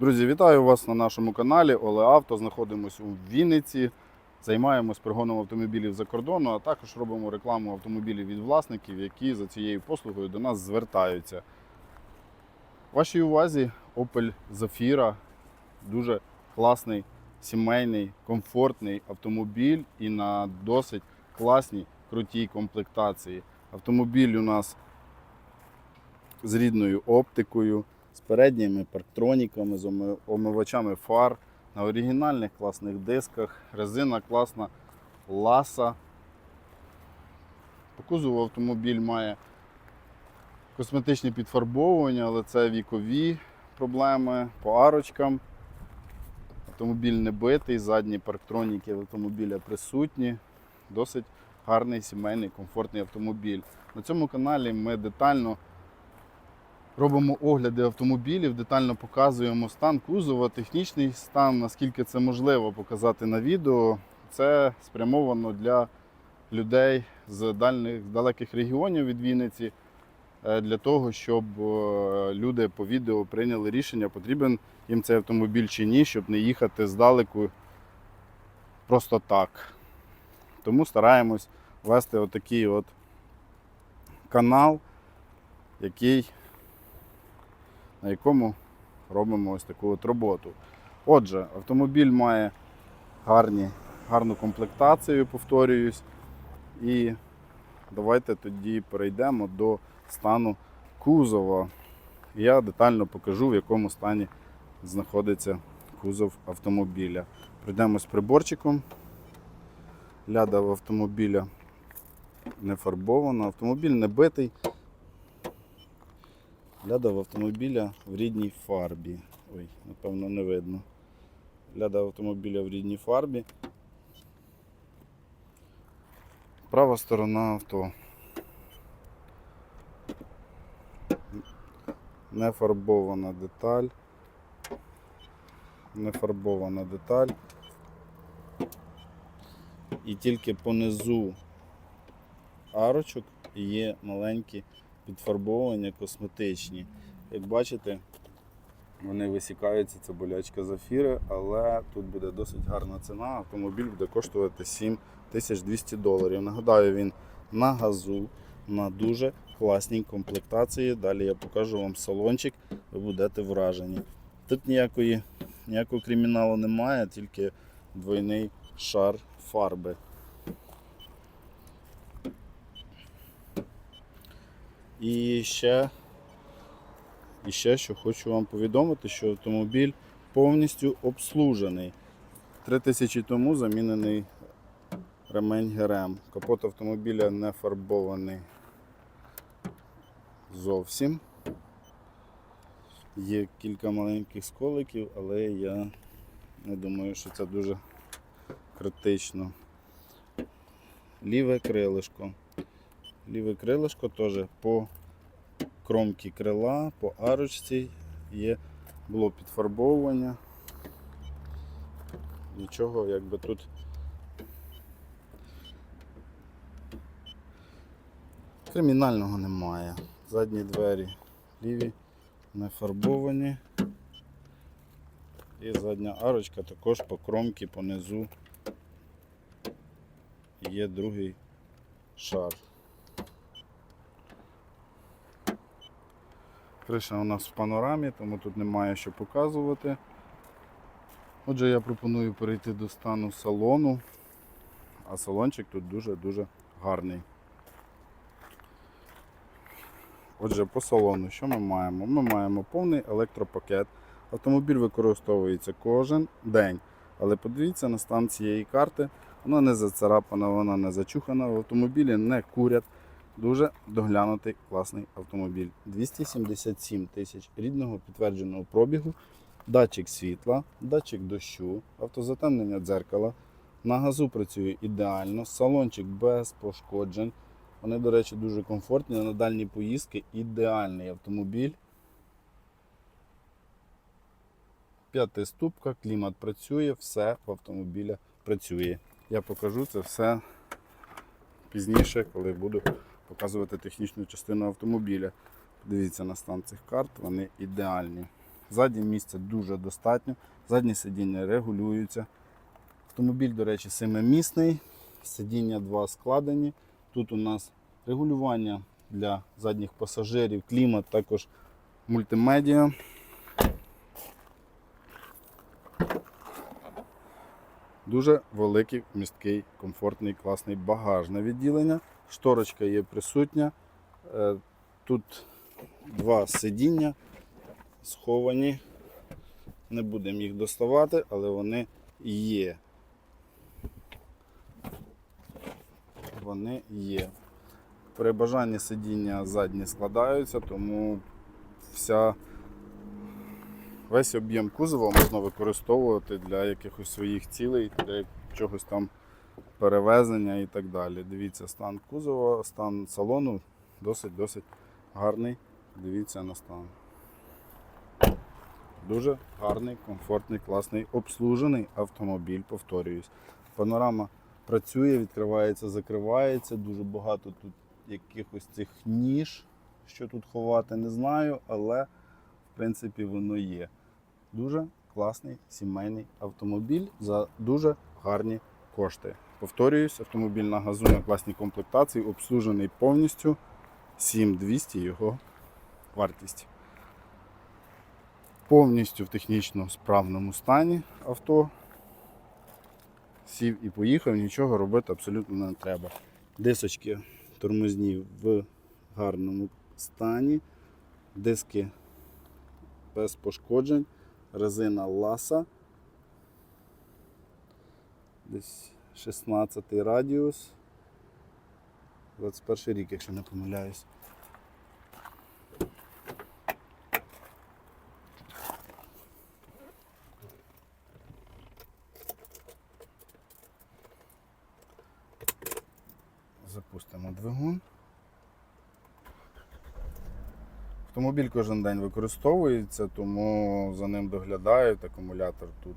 Друзі, вітаю вас на нашому каналі Оле Авто. Знаходимося у Вінниці. Займаємось пригоном автомобілів за кордону, а також робимо рекламу автомобілів від власників, які за цією послугою до нас звертаються. Вашій увазі Opel Zafira. Дуже класний, сімейний, комфортний автомобіль і на досить класній, крутій комплектації. Автомобіль у нас з рідною оптикою, з передніми парктроніками, з омивачами фар, на оригінальних класних дисках, резина класна ласа. По кузову автомобіль має косметичні підфарбовування, але це вікові проблеми по арочкам. Автомобіль не битий, задні парктроніки автомобіля присутні. Досить гарний сімейний комфортний автомобіль. На цьому каналі ми детально робимо огляди автомобілів, детально показуємо стан кузова, технічний стан, наскільки це можливо показати на відео. Це спрямовано для людей з дальних, далеких регіонів від Вінниці, е, для того, щоб е, люди по відео прийняли рішення, потрібен їм цей автомобіль чи ні, щоб не їхати здалеку просто так. Тому стараємось вести отакий от канал, який на якому робимо ось таку от роботу. Отже, автомобіль має гарні, гарну комплектацію, повторююсь. І давайте тоді перейдемо до стану кузова. Я детально покажу, в якому стані знаходиться кузов автомобіля. Пройдемо з приборчиком. Ляда в автомобіля не фарбована, автомобіль не битий. Ляда в автомобіля в рідній фарбі. Ой, напевно, не видно. Ляда автомобіля в рідній фарбі. Права сторона авто. Не фарбована деталь. Не фарбована деталь. І тільки понизу арочок є маленькі підфарбовування косметичні. Як бачите, вони висікаються, це болячка зафіри, але тут буде досить гарна ціна. Автомобіль буде коштувати 7200 доларів. Нагадаю, він на газу, на дуже класній комплектації. Далі я покажу вам салончик, ви будете вражені. Тут ніякої, ніякого криміналу немає, тільки двойний шар фарби. І ще, і ще що хочу вам повідомити, що автомобіль повністю обслужений. Три тисячі тому замінений ремень ГРМ. Капот автомобіля не фарбований зовсім. Є кілька маленьких сколиків, але я не думаю, що це дуже критично. Ліве крилишко. Ліве крилишко теж по кромці крила, по арочці є, було підфарбовування. Нічого якби тут кримінального немає. Задні двері ліві, не фарбовані. І задня арочка також по кромці, по низу є другий шар. Криша у нас в панорамі, тому тут немає що показувати. Отже, я пропоную перейти до стану салону, а салончик тут дуже-дуже гарний. Отже, по салону, що ми маємо? Ми маємо повний електропакет. Автомобіль використовується кожен день. Але подивіться на стан цієї карти. Вона не зацарапана, вона не зачухана. В автомобілі не курять. Дуже доглянутий класний автомобіль. 277 тисяч рідного підтвердженого пробігу, датчик світла, датчик дощу, автозатемнення дзеркала. На газу працює ідеально, салончик без пошкоджень. Вони, до речі, дуже комфортні. На дальні поїздки ідеальний автомобіль. П'ятиступка, клімат працює, все в автомобіля працює. Я покажу це все пізніше, коли буду показувати технічну частину автомобіля. Подивіться на стан цих карт, вони ідеальні. Ззаді місця дуже достатньо. Задні сидіння регулюються. Автомобіль, до речі, семимісний. Сидіння два складені. Тут у нас регулювання для задніх пасажирів, клімат, також мультимедіа. Дуже великий, місткий, комфортний, класний багажне відділення. Шторочка є присутня. Е, Тут два сидіння сховані. Не будемо їх доставати, але вони є. Вони є. При бажанні сидіння задні складаються, тому вся, весь об'єм кузова можна використовувати для якихось своїх цілей, для чогось там перевезення і так далі. Дивіться, стан кузова, стан салону досить-досить гарний. Дивіться на стан. Дуже гарний, комфортний, класний, обслужений автомобіль, повторююсь. Панорама працює, відкривається, закривається. Дуже багато тут якихось цих ніж, що тут ховати, не знаю, але в принципі воно є. Дуже класний сімейний автомобіль за дуже гарні кошти. Повторююсь, автомобіль на газу на класній комплектації, обслужений повністю 7200 його вартість. Повністю в технічно справному стані авто. Сів і поїхав, нічого робити абсолютно не треба. Дисочки тормозні в гарному стані, диски без пошкоджень, резина ласа. Десь 16 радіус. 21 рік, якщо не помиляюсь. Запустимо двигун. Автомобіль кожен день використовується, тому за ним доглядають. Акумулятор тут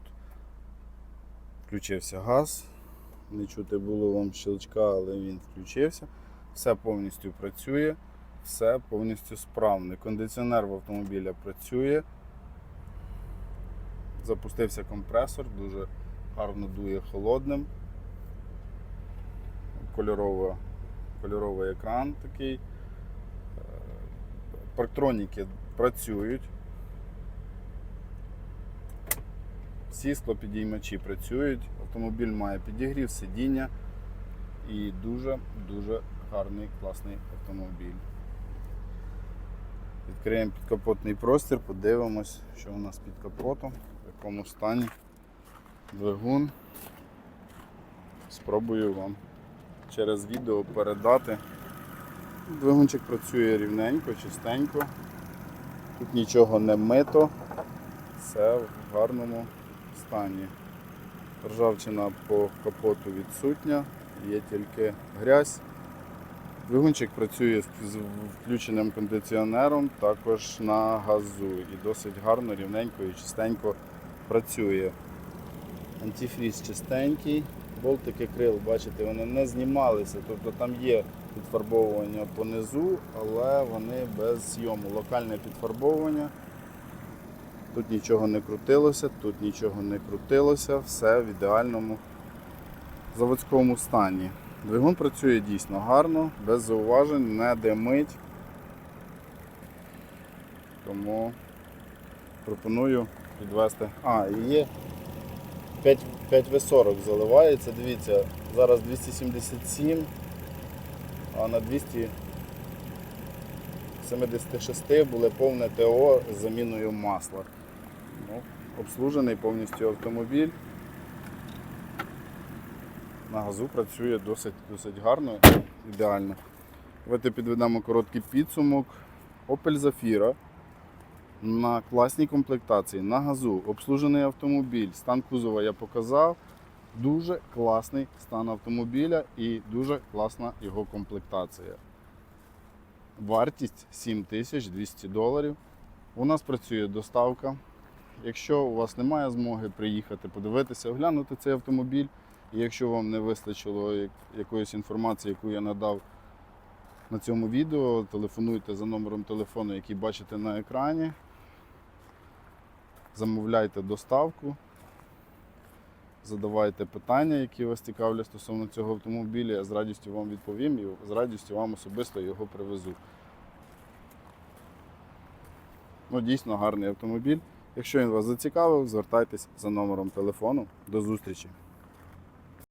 включився газ. Не чути було вам щелчка, але він включився. Все повністю працює, все повністю справне. Кондиціонер в автомобіля працює. Запустився компресор, дуже гарно дує холодним. Кольорово, кольоровий екран такий. Е, Парктроніки працюють. Всі склопідіймачі працюють. Автомобіль має підігрів, сидіння і дуже-дуже гарний класний автомобіль. Відкриємо підкапотний простір, подивимось, що у нас під капотом, в якому стані двигун. Спробую вам через відео передати. Двигунчик працює рівненько, чистенько. Тут нічого не мито, все в гарному стані. Ржавчина по капоту відсутня, є тільки грязь. Двигунчик працює з включеним кондиціонером, також на газу і досить гарно, рівненько і чистенько працює. Антифріз чистенький, болтики крил, бачите, вони не знімалися, тобто там є підфарбовування понизу, але вони без зйому. Локальне підфарбовування. Тут нічого не крутилося, тут нічого не крутилося, все в ідеальному заводському стані. Двигун працює дійсно гарно, без зауважень, не димить. Тому пропоную підвести. А, і є 5, 5В40 заливається, дивіться, зараз 277, а на 276 було повне ТО з заміною масла. Обслужений повністю автомобіль. На газу працює досить, досить гарно, ідеально. Давайте підведемо короткий підсумок. Opel Zafira на класній комплектації, на газу, обслужений автомобіль, стан кузова я показав. Дуже класний стан автомобіля і дуже класна його комплектація. Вартість 7200 доларів. У нас працює доставка. Якщо у вас немає змоги приїхати, подивитися, оглянути цей автомобіль, і якщо вам не вистачило якоїсь інформації, яку я надав на цьому відео, телефонуйте за номером телефону, який бачите на екрані, замовляйте доставку, задавайте питання, які вас цікавлять стосовно цього автомобіля, я з радістю вам відповім і з радістю вам особисто його привезу. Ну, Дійсно гарний автомобіль. Якщо він вас зацікавив, звертайтесь за номером телефону. До зустрічі!